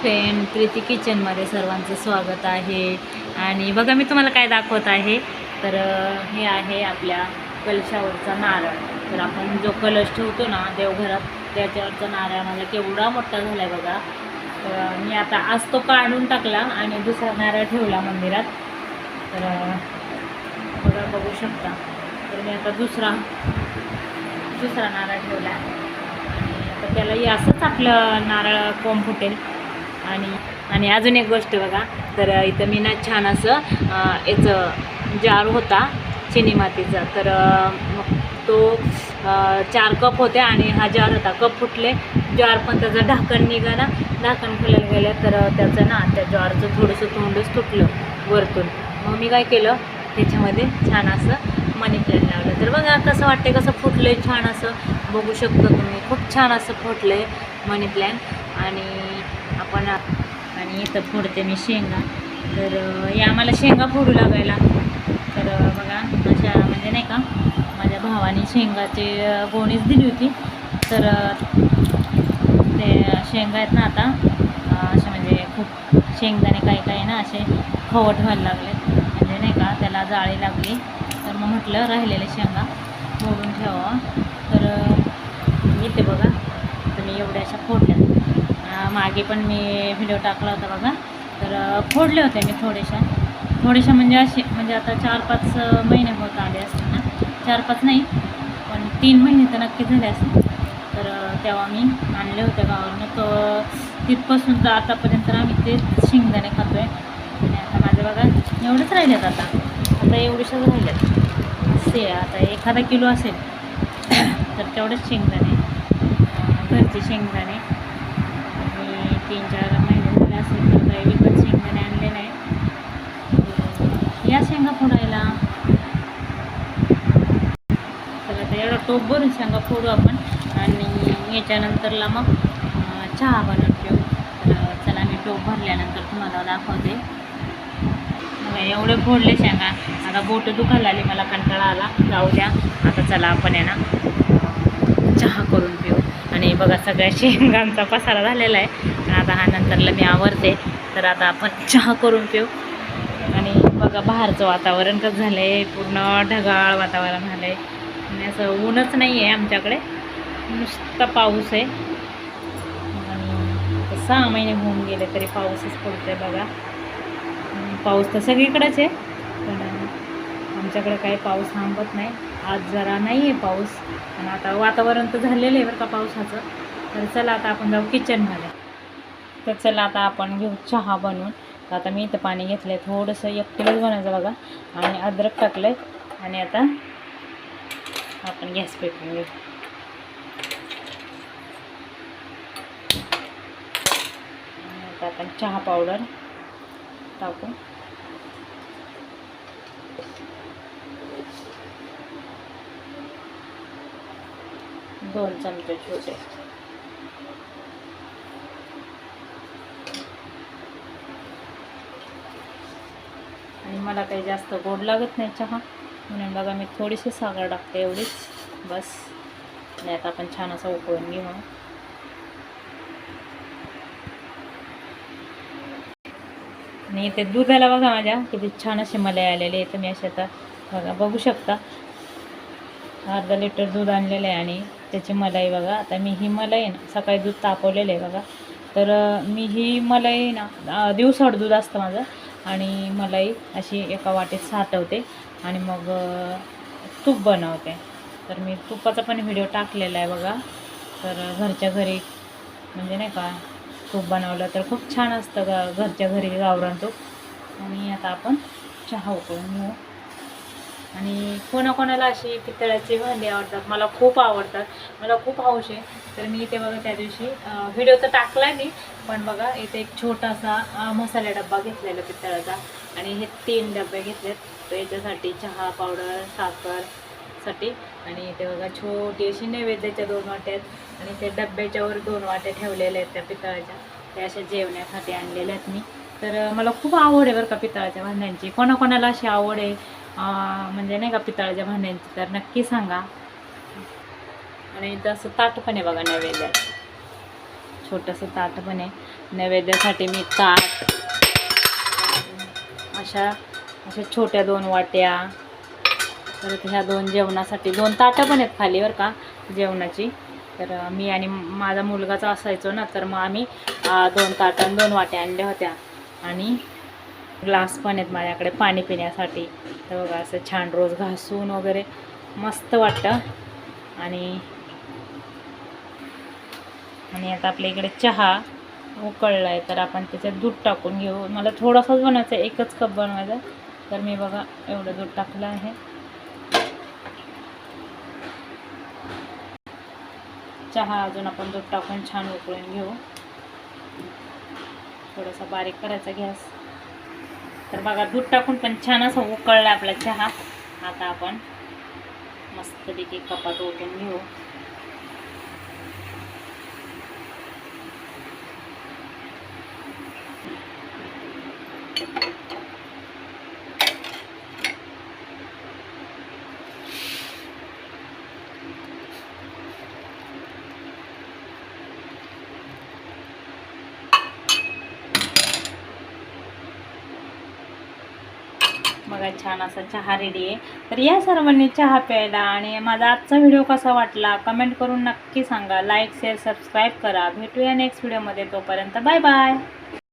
Friend Preeti किचनमध्ये सर्वांचं स्वागत आहे. आणि बघा मी तुम्हाला काय दाखवत आहे. तर हे आहे आपल्या कलशावरचा नारळ. तर आपण जो कलश ठेवतो ना देवघरात त्याच्यावरचा नारळ माझा केवढा मोठा झाला आहे बघा. तर मी आता आज तो काढून टाकला आणि दुसरा नारळ ठेवला मंदिरात. तर बघा बघू शकता. तर मी आता दुसरा दुसरा नारळ ठेवला आणि आता त्याला असंच आपलं नारळ कोंब फुटेल. आणि आणि अजून एक गोष्ट बघा तर इथं मी ना छान असं याचं जार होता चिनी मातीचा. तर मग तो चार कप होते आणि हा जार होता. कप फुटले जार पण त्याचं ढाकण निघाला. ढाकण खुलायला गेलं तर त्याचं ना त्या ज्वारचं थोडंसं तोंडच तुटलं वरतून. मग मी काय केलं त्याच्यामध्ये छान असं मनी प्लॅन लावलं. तर बघा कसं वाटते कसं फुटलं आहे छान असं. बघू शकतो तुम्ही खूप छान असं फुटलं आहे मनी प्लॅन आणि आपण आणि इथं फोडते मी शेंगा. तर या हे आम्हाला शेंगा फोडू लागायला. तर बघा अशा म्हणजे नाही का माझ्या भावाने शेंगाची गोणीच दिली होती. तर ते शेंगा आहेत ना आता असे म्हणजे खूप शेंगदाणे काही काही ना असे खवट व्हायला लागले. म्हणजे नाही का त्याला जाळी लागली. तर मग म्हटलं राहिलेले शेंगा मोडून ठेवा तर येते इथे बघा तर मी एवढ्या अशा फोडल्या. मागे पण मी व्हिडिओ टाकला होता बघा. तर फोडले होते मी थोडेशा. थोडेशा म्हणजे असे म्हणजे आता चार पाच महिने होत आले असते ना. चार पाच नाही पण तीन महिने तर नक्की झाले असते तर तेव्हा मी आणले होते गावावरून. तर तिथपासून तर आतापर्यंत आम्ही तेच शेंगदाणे खातो आहे आणि आता माझे बघा एवढेच राहिलेत आता. आता एवढेशाच राहिलेत. से आता एखादा किलो असेल तर तेवढेच शेंगदाणे. घरचे शेंगदाणे. तीन चार महिने झाले असेल तर काही विकत शेंगदाणे आणले नाही. या शेंगा फोडायला. तर आता एवढा टोप भरून शेंगा फोडू आपण. आणि याच्यानंतरला मग चहा बनवून ठेवू. तर चला मी टोप भरल्यानंतर तुम्हाला दाखवते. एवढे फोडले शेंगा. आता बोट दुखायला आली मला कंटाळा आला. जाऊ द्या. आता चला आपण आहे ना चहा करून पिऊ आणि बघा सगळ्या शेंगांचा पसारा झालेला आहे. आणि आता हा नंतरला मी आवरते. तर आता आपण चहा करून पिऊ. आणि बघा बाहेरचं वातावरण कसं झालं आहे पूर्ण ढगाळ वातावरण झालं आहे आणि असं ऊनच नाही आहे आमच्याकडे. नुसता पाऊस आहे. आणि सहा महिने होऊन गेले तरी पाऊसच पडतोय बघा. पाऊस तर सगळीकडेच आहे. पण आमच्याकडे काही पाऊस थांबत नाही. आज जरा नाही आहे पाऊस. आणि आता वातावरण तर झालेलं आहे बरं का पावसाचं. तर चला आता आपण जाऊ किचनमध्ये तर चला आता आपण घेऊ चहा बनवून. तर आता मी इथं पाणी घेतलं आहे थोडंसं एक किलोच बनायचं बघा. आणि अद्रक टाकलं आहे आणि आता आपण गॅस पेटून घेऊ. आता आपण चहा पावडर टाकू. दोन चमचे छोटे आणि मला काही जास्त गोड लागत नाही चहा. म्हणून बघा मी थोडीशी साखर टाकते एवढीच. बस. आणि आता आपण छान असं उकळून घेऊ. आणि इथे दुधाला बघा माझ्या. किती छान असे मलाई आलेले आहे. तुम्ही असे आता बघा बघू शकता. अर्धा लिटर दूध आणलेलं आहे आणि त्याची मलाई बघा. आता मी ही मलाई ना सकाळी दूध तापवलेलं आहे बघा. तर मी ही मलाई ना अं, दिवसाड दूध असतं माझं. आणि मलाई अशी एका वाटीत साठवते आणि मग तूप बनवते. तर मी तुपाचा पण व्हिडिओ टाकलेला आहे बघा. तर घरच्या घरी म्हणजे नाही का तूप बनवलं तर खूप छान असतं ग घरच्या घरी गावरण तूप. आणि आता आपण चहा उकळून घेऊ. आणि कोणाकोणाला अशी पितळाची भांडी आवडतात मला खूप आवडतात मला खूप हौस आहे. तर मी इथे बघा त्या दिवशी व्हिडिओ तर टाकला नाही पण बघा इथे एक छोटासा मसाला डब्बा घेतलेला पितळाचा आणि हे तीन डबे घेतलेत. तर याच्यासाठी चहा पावडर साखरसाठी आणि इथे बघा छोटी अशी नैवेद्याच्या दोन वाट्या आहेत आणि त्या डब्याच्यावर दोन वाट्या ठेवलेल्या आहेत त्या पितळाच्या त्या अशा जेवण्यासाठी आणलेल्या आहेत मी. तर मला खूप आवड आहे बरं का पितळाच्या भांड्यांची. कोणाकोणाला अशी आवड आहे म्हणजे नाही का पितळाच्या भांड्यांची तर नक्की सांगा. आणि तसं असं ताट पण आहे बघा नैवेद्यात. छोटंसं ताट पण आहे. नैवेद्यासाठी मी ताट अशा अशा छोट्या दोन वाट्या परत ह्या दोन जेवणासाठी दोन ताटं पण आहेत खाली बरं का जेवणाची. तर मी आणि माझा मुलगाच असायचो ना तर मग आम्ही दोन ताटं आणि दोन वाट्या आणल्या होत्या. आणि ग्लास पण आहेत माझ्याकडे पाणी पिण्यासाठी. तर बघा असं छान रोज घासून वगैरे मस्त वाटतं. आणि आणि आता आपल्या इकडे चहा उकळला आहे तर आपण त्याच्यात दूध टाकून घेऊ. मला थोडासाच बनवायचं आहे, एकच कप बनवायचा तर मी बघा एवढं दूध टाकलं आहे. चहा अजून आपण दूध टाकून छान उकळून घेऊ. थोडासा बारीक करायचा गॅस. तर बघा दूध टाकून पण छान असं उकळला आपला चहा. आता आपण मस्तपैकी कपात ओतून घेऊ. बघा छान असा चहा रेडी आहे. तर या सर्वांनी चहा प्यायला आणि माझा आजचा व्हिडिओ कसा वाटला कमेंट करून नक्की सांगा. लाईक शेअर सबस्क्राईब करा. भेटूया नेक्स्ट व्हिडिओमध्ये तोपर्यंत. Bye bye